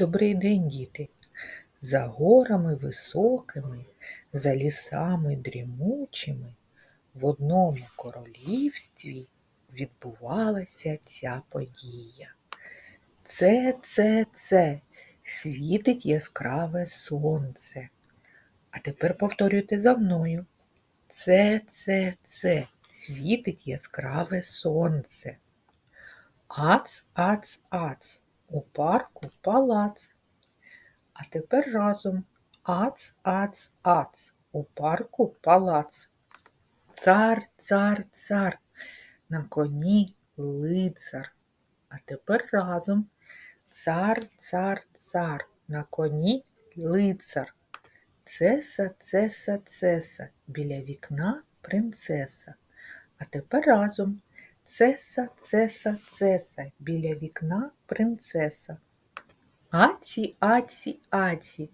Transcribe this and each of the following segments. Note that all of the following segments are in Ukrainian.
Добрий день, діти! За горами високими, за лісами дрімучими, в одному королівстві відбувалася ця подія. Це, це, це, світить яскраве сонце. А тепер повторюйте за мною. Це, це, це, світить яскраве сонце. Ац, ац, ац, у парку палац. А тепер разом ац, ац, ац, у парку палац. Цар, цар, цар, на коні лицар. А тепер разом цар, цар, цар, на коні лицар. Цеса, цеса, цеса, біля вікна принцеса. А тепер разом цеса, цеса, цеса, біля вікна принцеса. Аці, аці, аці,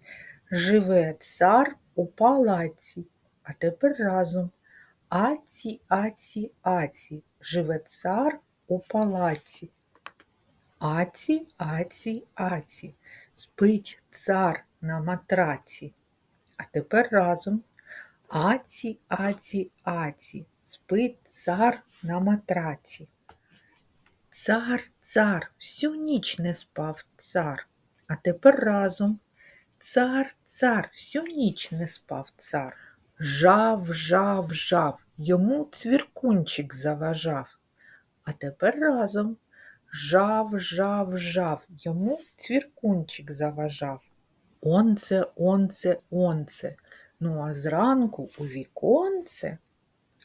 живе цар у палаці. А тепер разом аці, аці, аці, живе цар у палаці. Аці, аці, аці, спить цар на матраці. А тепер разом аці, аці, аці, спить цар на матраці. Цар, цар, всю ніч не спав цар. А тепер разом цар, цар, всю ніч не спав цар. Жав, жав, жав, йому цвіркунчик заважав. А тепер разом жав, жав, жав, йому цвіркунчик заважав. Онце, онце, онце. Ну а зранку у віконце,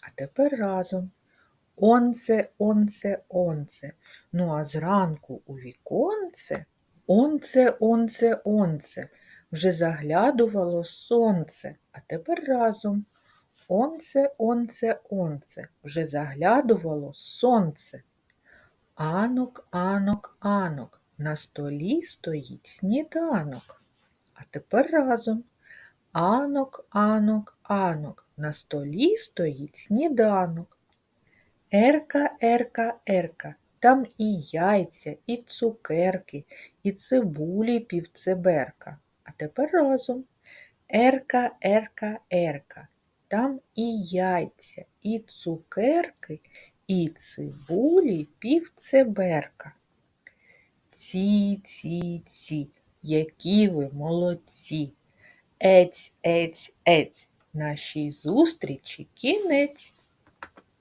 а тепер разом. Онце, онце, онце. Ну а зранку у віконце, онце, онце, онце. Вже заглядувало сонце, а тепер разом. Онце, онце, онце. Вже заглядувало сонце. Анок, анок, анок. На столі стоїть сніданок. А тепер разом. Анок, анок, анок. На столі стоїть сніданок. Ерка, ерка, ерка. Там і яйця, і цукерки, і цибулі півцеберка. А тепер разом. Ерка, ерка, ерка. Там і яйця, і цукерки, і цибулі півцеберка. Ці, ці, ці, які ви молодці. Ець, ець, ець, нашій зустрічі кінець.